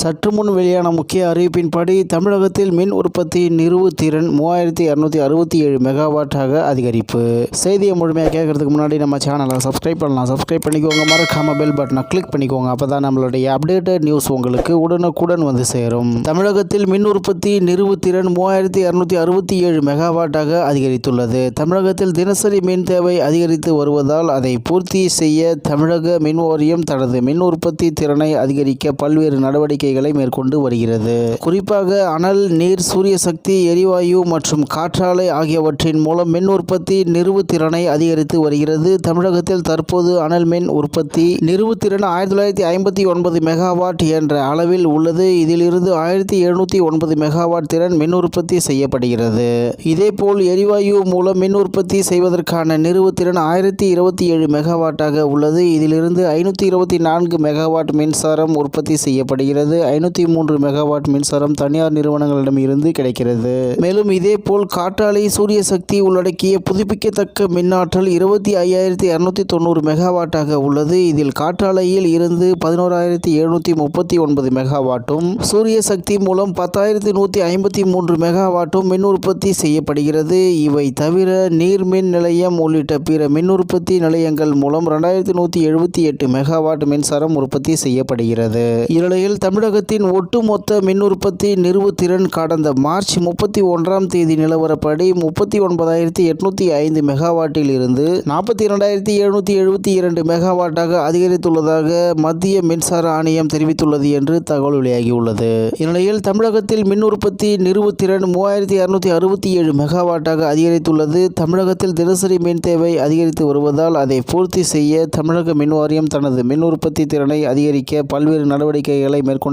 சற்று முன் வெளியான முக்கிய அறிவிப்பின்படி தமிழகத்தில் மின் உற்பத்தி நிறுவு திறன் மூவாயிரத்தி இரநூத்தி அறுபத்தி ஏழு மெகாவாட்டாக அதிகரிப்பு. செய்தியை முழுமையாக கேட்கறதுக்கு முன்னாடி நம்ம சேனலை சப்ஸ்கிரைப் பண்ணலாம். சப்ஸ்கிரைப் பண்ணிக்கோங்க. மறக்காம பெல் பட்டனை கிளிக் பண்ணிக்கோங்க. அப்போ தான் நம்மளுடைய அப்டேட்டட் நியூஸ் உங்களுக்கு உடனுக்குடன் வந்து சேரும். தமிழகத்தில் மின் உற்பத்தி நிறுவு திறன் மூவாயிரத்தி இரநூத்தி அறுபத்தி ஏழு மெகாவாட்டாக அதிகரித்துள்ளது. தமிழகத்தில் தினசரி மின் தேவை அதிகரித்து வருவதால் அதை பூர்த்தி செய்ய தமிழக மின் வாரியம் தனது மின் உற்பத்தி திறனை அதிகரிக்க பல்வேறு நடவடிக்கை நடவடிக்கைகளை மேற்கொண்டு வருகிறது. குறிப்பாக அனல் நீர் சூரிய சக்தி எரிவாயு மற்றும் காற்றாலை ஆகியவற்றின் மூலம் மின் உற்பத்தி நிறுவு திறனை அதிகரித்து வருகிறது. தமிழகத்தில் தற்போது அனல் மின் உற்பத்தி நிறுவு திறன் ஆயிரத்தி தொள்ளாயிரத்தி ஐம்பத்தி ஒன்பது மெகாவாட் என்ற அளவில் உள்ளது. இதிலிருந்து ஆயிரத்தி எழுநூற்றி ஒன்பது மெகாவாட் திறன் மின் உற்பத்தி செய்யப்படுகிறது. இதேபோல் எரிவாயு மூலம் மின் உற்பத்தி செய்வதற்கான நிறுவுத்திறன் ஆயிரத்தி இருபத்தி ஏழு மெகாவாட்டாக உள்ளது. இதிலிருந்து ஐநூற்றி இருபத்தி நான்கு மெகாவாட் மின்சாரம் உற்பத்தி செய்யப்படுகிறது. ஐநூற்றி மூன்று மெகாவாட் மின்சாரம் தனியார் நிறுவனங்களிடம் இருந்து கிடைக்கிறது. மேலும் இதேபோல் காற்றாலை சூரிய சக்தி உள்ளடக்கிய புதுப்பிக்கத்தக்க மின்னாற்றல் இருபத்தி ஐயாயிரத்தி இரநூத்தி தொண்ணூறு மெகாவாட்டாக உள்ளது. இதில் காற்றாலையில் இருந்து பதினோராயிரத்தி எழுநூற்றி முப்பத்தி ஒன்பது மெகாவாட்டும் சூரிய சக்தி மூலம் பத்தாயிரத்தி நூற்றி ஐம்பத்தி மூன்று மெகாவாட்டும் மின் உற்பத்தி செய்யப்படுகிறது. இவை தவிர நீர்மின் நிலையம் உள்ளிட்ட பிற மின் உற்பத்தி நிலையங்கள் மூலம் ரெண்டாயிரத்தி நூற்றி எழுபத்தி எட்டு மெகாவாட் மின்சாரம் உற்பத்தி செய்யப்படுகிறது. இந்நிலையில் தமிழகத்தின் ஒட்டுமொத்த மின் உற்பத்தி நிறுவுத்திறன் கடந்த மார்ச் முப்பத்தி ஒன்றாம் தேதி நிலவரப்படி முப்பத்தி ஒன்பதாயிரத்தி எட்நூத்தி ஐந்து மெகாவாட்டில் இருந்து நாற்பத்தி இரண்டாயிரத்தி எழுநூத்தி எழுபத்தி இரண்டு மெகாவாட்டாக அதிகரித்துள்ளதாக மத்திய மின்சார ஆணையம் தெரிவித்துள்ளது என்று தகவல் வெளியாகியுள்ளது. இந்நிலையில் தமிழகத்தில் மின் உற்பத்தி நிறுவு திறன் மூவாயிரத்தி அறுநூத்தி அறுபத்தி ஏழு மெகாவாட்டாக அதிகரித்துள்ளது. தமிழகத்தில் தினசரி மின் தேவை அதிகரித்து வருவதால் அதை பூர்த்தி செய்ய தமிழக மின் வாரியம் தனது மின் உற்பத்தி திறனை அதிகரிக்க பல்வேறு நடவடிக்கைகளை மேற்கொண்டு